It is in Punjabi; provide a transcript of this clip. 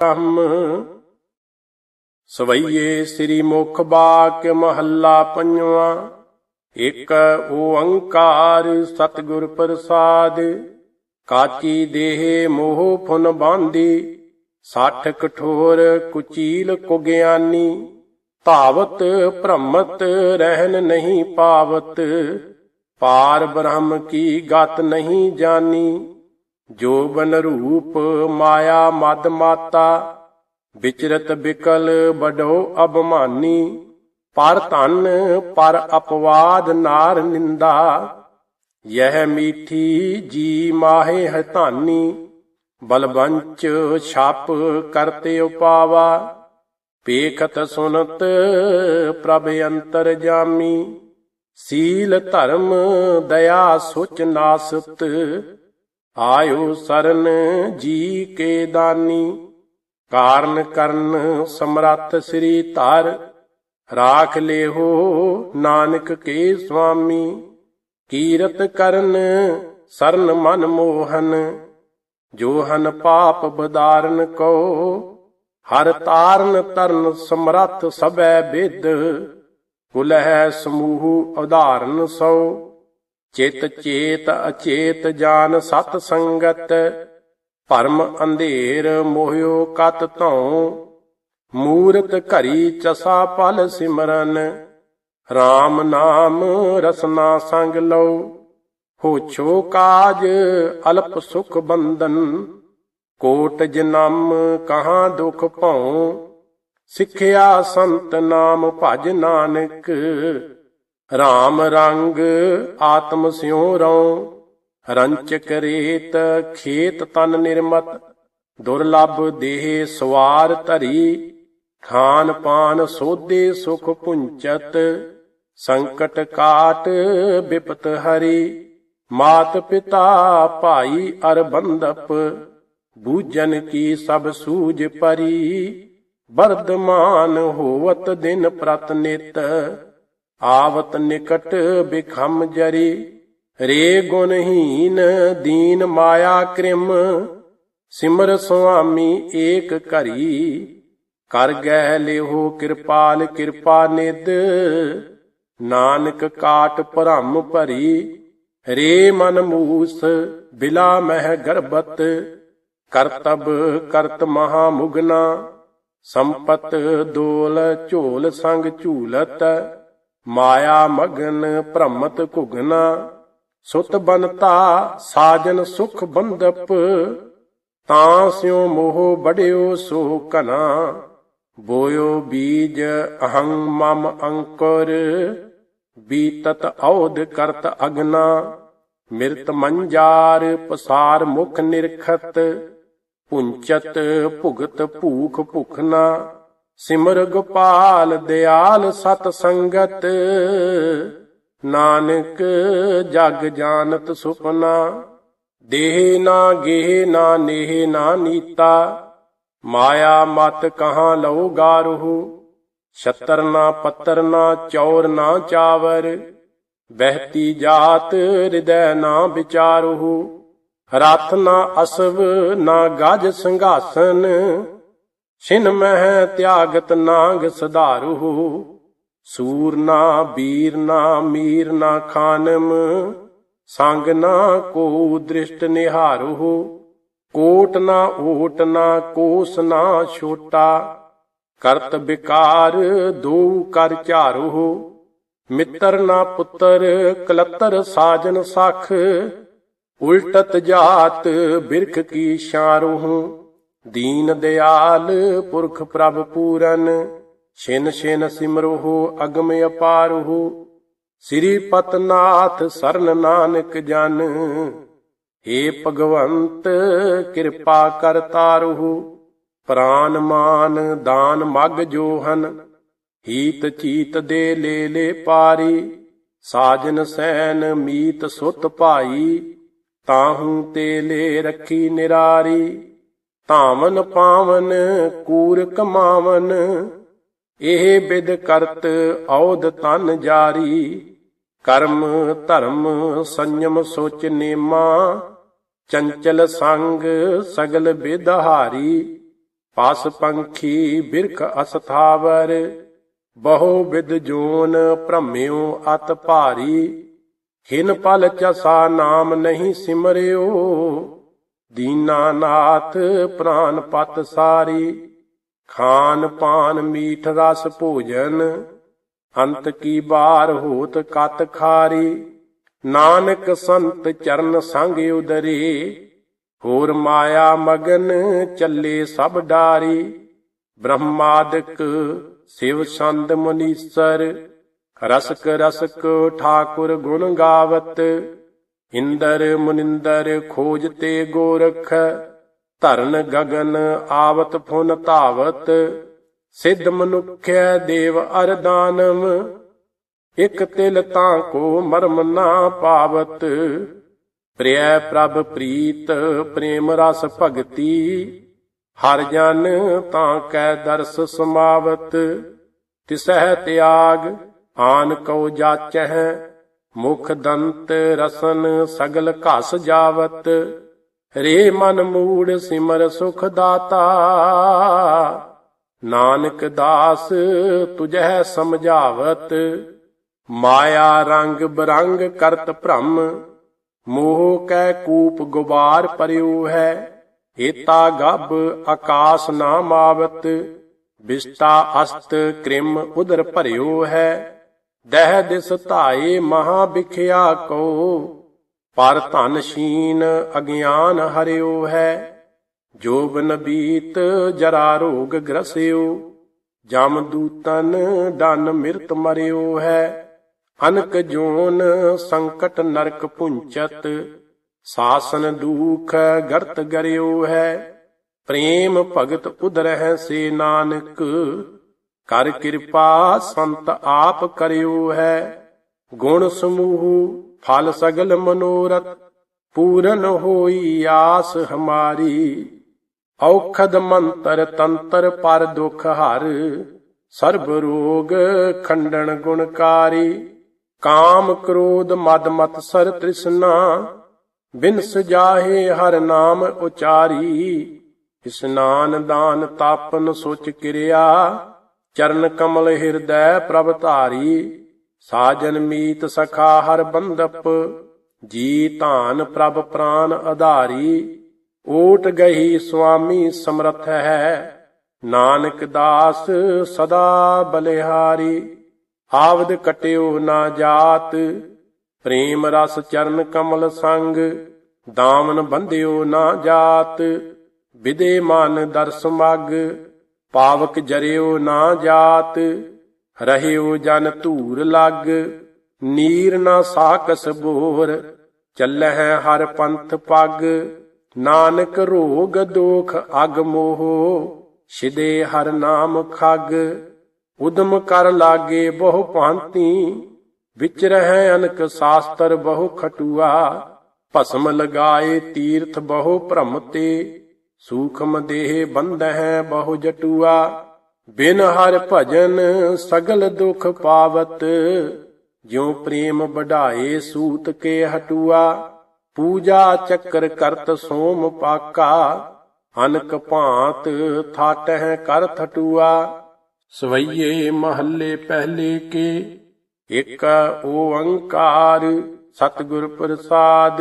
ਕੰਮ। ਸਵਈਏ ਸ੍ਰੀ ਮੁਖ ਬਾਕ ਮਹੱਲਾ ਪੰਜਵਾ, ਇੱਕ ਓੰਕਾਰ ਸਤਿਗੁਰ ਪ੍ਰਸਾਦ। ਕਾਚੀ ਦੇਹ ਮੋਹ ਫੁਨ ਬਾਂਦੀ, ਸੱਠ ਕਠੋਰ ਕੁਚੀਲ ਕੁਗਿਆਨੀ। ਭਾਵਤ ਭ੍ਰਮਤ ਰਹਿਨ ਨਹੀਂ ਪਾਵਤ, ਪਾਰ ਬ੍ਰਹਮ ਕੀ ਗਤ ਨਹੀਂ ਜਾਨੀ। ਜੋ ਰੂਪ ਮਾਇਆ ਮਦ ਮਾਤਾ, ਵਿਚਰਤ ਬਿਕਲ ਬਡੋ ਅਭਮਾਨੀ। ਪਰ ਧਨ, ਪਰ ਅਪਵਾਦ ਨਾਰ ਨਿੰਦਾ, ਯਹ ਮੀਠੀ ਜੀ ਮਾਹੇ ਹੈ ਧਾਨੀ ਬਲਵੰਚ ਛਾਪ ਕਰਤੇ ਉਪਾਵਾ, ਪੇਖਤ ਸੁਨਤ ਪ੍ਰਭ ਅੰਤਰ ਜਾਮੀ। ਸੀਲ ਧਰਮ ਦਇਆ ਸੁਚ ਨਾਸਤ ਆਇਓ ਸਰਨ ਜੀ ਕੇ ਦਾਨੀ, ਕਾਰਨ ਕਰਨ ਸਮਰੱਥ ਸ੍ਰੀ ਧਰ, ਰਾਖ ਲੇਹੋ ਨਾਨਕ ਕੇ ਸੁਆਮੀ ਕੀਰਤ ਕਰਨ ਸਰਨ ਮਨ ਮੋਹਨ ਜੋਹਨ ਪਾਪ ਬਦਾਰਨ ਕੋ ਹਰ ਤਾਰਨ ਤਰਨ ਸਮਰੱਥ ਸਬੈ ਬਿਦ ਕੁਲ ਹੈ ਸਮੂਹ ਉਦਾਹਰਨ ਸੋ ਚਿਤ ਚੇਤ ਅਚੇਤ ਜਾਨ ਸਤ ਸੰਗਤ, ਭਰਮ ਅੰਧੇਰ ਮੋਹਿਓ ਕਤ ਧਉ ਮੂਰਤ ਘਰੀ ਚਸਾ ਪਲ ਸਿਮਰਨ RAM ਨਾਮ ਰਸਨਾ ਸੰਗ ਲਓ, ਹੋਛੋ ਕਾਜ ਅਲਪ ਸੁਖ ਬੰਦਨ ਕੋਟ ਜਨਮ ਕਹਾਂ ਦੁਖ ਭਉ ਸਿੱਖਿਆ ਸੰਤ ਨਾਮ ਭਜ ਨਾਨਕ ਰਾਮ ਰੰਗ ਆਤਮ ਸਿਉ ਰਉ ਰੰਚ ਕਰੇਤ ਖੇਤ ਤਨ ਨਿਰਮਤ, ਦੁਰਲਭ ਦੇਹ ਸਵਾਰ ਧਰੀ, ਖਾਨ ਪਾਨ ਸੋਧੇ ਸੁਖ ਪੁੰਚਤ, ਸੰਕਟ ਕਾਟ ਬਿਪਤ ਹਰੀ, ਮਾਤ ਪਿਤਾ ਭਾਈ ਅਰ ਬੰਦਪ ਬੂਜਨ ਕੀ ਸਭ ਸੂਝ ਪਰੀ, ਵਰਦਮਾਨ ਹੋਵਤ ਦਿਨ ਪ੍ਰਤ ਨਿਤ ਆਵਤ ਨਿਕਟ ਬਿਖਮ ਜਰੀ, ਰੇ ਗੁਣਹੀਨ ਦੀਨ ਮਾਇਆ ਕ੍ਰਿਮ, ਸਿਮਰ ਸੁਆਮੀ ਏਕ ਘਰੀ, ਕਰ ਗਹਿ ਲਿਹੋ ਕਿਰਪਾਲ ਕਿਰਪਾ ਨਿਦ ਨਾਨਕ ਕਾਟ ਭਰਮ ਭਰੀ, ਰੇ ਮਨ ਮੂਸ ਬਿਲਾ ਮਹਿ ਗਰਬਤ ਕਰਤਬ ਕਰਤ ਮਹਾ ਮੁਗਨਾ, ਸੰਪਤ ਦੋਲ ਝੋਲ ਸੰਗ ਝੂਲਤ ਮਾਇਆ ਮਗਨ ਭ੍ਰਮਤ ਘੁਗਨਾ, ਸੁਤ ਬਨਤਾ ਸਾਜਨ ਸੁਖ ਬੰਦਪ ਤਾਂ ਸਿਉ ਮੋਹ ਬੜਿਓ ਸੋ ਕਨਾ ਬੋਇਓ ਬੀਜ ਅਹੰ ਮਮ ਅੰਕੁਰ, ਬੀਤਤ ਔਧ ਕਰਤ ਅਗਨਾ। ਮਿਰਤ ਮੰਜਾਰ ਪਸਾਰ ਮੁਖ ਨਿਰਖਤ, ਪੁੰਚਤ ਭੁਗਤ ਭੂਖ ਭੁਖਨਾ। ਸਿਮਰ ਗੋਪਾਲ ਦਿਆਲ ਸਤ ਸੰਗਤ। ਨਾਨਕ ਜਗ ਜਾਣਤ ਸੁਪਨਾ। ਦੇਹ ਨਾ ਗੇਹ ਨਾ ਨੇਹ ਨਾ ਨੀਤਾ। ਮਾਇਆ ਮਤ ਕਹਾਂ ਲਉ ਗਾਰਹੁ। ਛਤਰ ਨਾ ਪੱਤਰ ਨਾ ਚੌਰ ਨਾ ਚਾਵਰ। ਬਹਿਤੀ ਜਾਤ ਹਿਰਦੈ ਨਾ ਵਿਚਾਰਹੁ। ਰਥ ਨਾ ਅਸਵ ਨਾ ਗਜ ਸੰਘਾਸਨ। ਛਿਨ ਮਹਿ ਤਿਆਗਤ ਨਾਗ ਸਧਾਰਹੁ ਸੂਰ ਨਾ ਬੀਰ ਨਾ ਮੀਰ ਨਾ ਖਾਨਮ, ਸੰਗ ਨਾ ਕੋ ਦ੍ਰਿਸ਼ਟ ਨਿਹਾਰਹੁ ਕੋਟ ਨਾ ਓਟ ਨਾ ਕੋਸ ਨਾ ਛੋਟਾ, ਕਰਤ ਬਿਕਾਰ ਦੋ ਕਰ ਝਾਰਹੁ ਮਿੱਤਰ ਨਾ ਪੁੱਤਰ ਕਲਤਰ ਸਾਜਨ ਸਖ, ਉਲਟਤ ਜਾਤ ਬਿਰਖ ਕੀ ਸ਼ਾਰਹੁ ਦੀਨ ਦਿਆਲ ਪੁਰਖ ਪ੍ਰਭ ਪੂਰਨ, ਛਿਨ ਛਿਨ ਸਿਮਰਹੁ, ਅਗਮ ਅਪਾਰਹੁ, ਸ੍ਰੀ ਪਤਨਾਥ ਸਰਨ ਨਾਨਕ ਜਨ। ਏ ਭਗਵੰਤ, ਕਿਰਪਾ ਕਰ ਤਾਰਹੁ, ਪ੍ਰਾਨ ਮਾਨ ਦਾਨ ਮਗ ਜੋਹਨ, ਹੀਤ ਚੀਤ ਦੇ ਲੈ ਲੈ ਪਾਰੀ, ਸਾਜਨ ਸੈਨ ਮੀਤ ਸੁਤ ਭਾਈ, ਤਾਹੂ ਤੇ ਲੈ ਰੱਖੀ ਨਿਰਾਰੀ। ਧਾਵਨ ਪਾਵਨ ਕੂਰ ਕਮਾਵਨ ਇਹ ਬਿਦ ਕਰਤ ਔਦ ਤਨ ਜਾਰੀ। ਕਰਮ ਧਰਮ ਸੰਯਮ ਸੋਚ ਨੇਮਾ। ਚੰਚਲ ਸੰਗ ਸਗਲ ਬਿਦਹਾਰੀ ਪਾਸ ਪੰਖੀ ਬਿਰਖ ਅਸਥਾਵਰ ਬਹੁ ਵਿਦ ਜੋਨ ਭ੍ਰਮਿਓ ਅਤ ਭਾਰੀ। ਹਿਨ ਪਲ ਚਸਾ ਨਾਮ ਨਹੀਂ ਸਿਮਰਿਓ। ਦੀਨਾਨਾਥ ਪ੍ਰਾਨ ਪਤ ਸਾਰੀ, ਖਾਨ ਪਾਨ ਮੀਠ ਰਸ ਭੋਜਨ, ਅੰਤ ਕੀ ਬਾਰ ਹੋਤ ਕਤ ਖਾਰੀ, ਨਾਨਕ ਸੰਤ ਚਰਨ ਸੰਗ ਉਦਰੇ, ਹੋਰ ਮਾਇਆ ਮਗਨ ਚੱਲੇ ਸਭ ਡਾਰੀ, ਬ੍ਰਹਮਾਦਿਕ ਸਿਵ ਸੰਦ ਮੁਨੀਸਰ, ਰਸਕ ਰਸਕ ਠਾਕੁਰ ਗੁਣ ਗਾਵਤ ਇੰਦਰ ਮੁਨਿੰਦਰ ਖੋਜ ਤੇ ਗੋਰਖ, ਧਰਨ ਗਗਨ ਆਵਤ ਫੁਨ ਧਾਵਤ, ਸਿੱਧ ਮਨੁਖਿਆ ਦੇਵ ਅਰਦਾਨਮ ਇਕ ਤਿਲ ਤਾਂ ਕੋ ਮਰਮ ਨਾ ਪਾਵਤ। ਪ੍ਰਿਯ ਪ੍ਰਭ ਪ੍ਰੀਤ, ਪ੍ਰੇਮ ਰਸ ਭਗਤੀ, ਹਰ ਜਨ ਤਾਂ ਕੈ ਦਰਸ ਸਮਾਵਤ। ਤਿਸਹਿ ਤਿਆਗ, ਆਨ ਕਉ ਜਾਚਹਿ ਮੁਖ ਦੰਤ ਰਸਨ ਸਗਲ ਘਸ ਜਾਵਤ, ਰੇ ਮਨ ਮੂੜ ਸਿਮਰ ਸੁਖ ਦਾਤਾ। ਨਾਨਕ ਦਾਸ ਤੁਝੈ ਸਮਝਾਵਤ, ਮਾਇਆ ਰੰਗ ਬਰੰਗ ਕਰਤ ਭ੍ਰਮ। ਮੋਹ ਕੈ ਕੂਪ ਗੁਬਾਰ ਪਰਿਉ ਹੈ, ਏਤਾ ਗੱਬ ਆਕਾਸ ਨਾ ਮਾਵਤ ਬਿਸਤਾ ਅਸਤ ਕ੍ਰਿਮ ਉਦਰ ਭਰਿਓ ਹੈ ਦਹਿ ਦਿਸ ਧਾਏ ਮਹਾ ਵਿਖਿਆ ਕੋ ਪਰ ਧਨ ਸ਼ੀਨ ਅਗਿਆਨ ਹਰਿਓ ਹੈ। ਜੋਬਨ ਬੀਤ ਜਰਾ ਰੋਗ ਗ੍ਰਸਿਓ, ਜਮ ਦੂਤਨ ਡਨ ਮਿਰਤ ਮਰਿਓ ਹੈ। ਅਨਕ ਜੋਨ ਸੰਕਟ ਨਰਕ ਪੁੰਚਤ ਸਾਸਨ ਦੁਖ ਗਰਤ ਗਰਿਓ ਹੈ। ਪ੍ਰੇਮ ਭਗਤ ਉਦਰਹਿ ਸੇ ਨਾਨਕ ਕਰ ਕਿਰਪਾ ਸੰਤ ਆਪ ਕਰਿਓ ਹੈ। ਗੁਣ ਸਮੂਹ, ਫਲ ਸਗਲ ਮਨੋਰਥ, ਪੂਰਨ ਹੋਈ ਆਸ ਹਮਾਰੀ। ਔਖਦ ਮੰਤਰ ਤੰਤਰ ਪਰ ਦੁਖ ਹਰ, ਸਰਬ ਰੋਗ ਖੰਡਨ ਗੁਣਕਾਰੀ ਕਾਮ ਕ੍ਰੋਧ ਮਦ ਮਤ ਸਰ ਤ੍ਰਿਸ਼ਨਾ, ਬਿਨਸ ਜਾਹੇ ਹਰ ਨਾਮ ਉਚਾਰੀ। ਇਸਨਾਨ ਦਾਨ ਤਾਪਨ ਸੁਚ ਕਿਰਿਆ ਚਰਨ ਕਮਲ ਹਿਰਦੈ ਪ੍ਰਭ ਧਾਰੀ, ਸਾਜਨ ਮੀਤ ਸਖਾ ਹਰ ਬੰਦਪ, ਜੀ ਧਾਨ ਪ੍ਰਭ ਪ੍ਰਾਨ ਆਧਾਰੀ ਓਟ ਗਹੀ ਸੁਆਮੀ ਸਮਰਥ ਹੈ, ਨਾਨਕ ਦਾਸ ਸਦਾ ਬਲਿਹਾਰੀ, ਆਵਦ ਕਟਿਓ ਨਾ ਜਾਤ, ਪ੍ਰੇਮ ਰਸ ਚਰਨ ਕਮਲ ਸੰਗ, ਦਾਮਨ ਬੰਧਿਓ ਨਾ ਜਾਤ, ਵਿਦੇ ਮਨ ਦਰਸ ਮਗ ਪਾਵਕ ਜਰਿਓ ਨਾ ਜਾਤ, ਰਹਿਓ ਜਨ ਧੂਰ ਲੱਗ, ਨੀਰ ਨਾ ਸਾਕਸ ਬੋਰ ਚੱਲਹਿ ਹਰ ਪੰਥ ਪਗ, ਨਾਨਕ ਰੋਗ ਦੋਖ ਅਗ ਮੋਹ, ਛਿਦੇ ਹਰ ਨਾਮ ਖਗ, ਉਦਮ ਕਰ ਲਾਗੇ ਬਹੁ ਭਾਂਤੀ, ਵਿਚ ਰਹਿ ਅਨਕ ਸਾਸਤਰ ਬਹੁ ਖਟੂਆ, ਭਸਮ ਲਗਾਏ ਤੀਰਥ ਬਹੁ ਭ੍ਰਮ ਤੇ ਸੂਖਮ ਦੇਹ ਬੰਧਹਿ ਬਹੁ ਜਟੂਆ, ਬਿਨ ਹਰ ਭਜਨ ਸਗਲ ਦੁਖ ਪਾਵਤ। ਜਿਉ ਪ੍ਰੇਮ ਵਢਾਏ ਸੂਤ ਕੇ ਹਟੂਆ, ਪੂਜਾ ਚੱਕਰ ਕਰਤ ਸੋਮ ਪਾਕਾ। ਅਨਕ ਭਾਂਤ ਥਾਟਹਿ ਕਰ ਥਟੂਆ, ਸਵਈਏ ਮਹੱਲੇ ਪਹਿਲੇ ਕੇ। ਇਕ ਓੰਕਾਰ ਸਤਿਗੁਰ ਪ੍ਰਸਾਦ।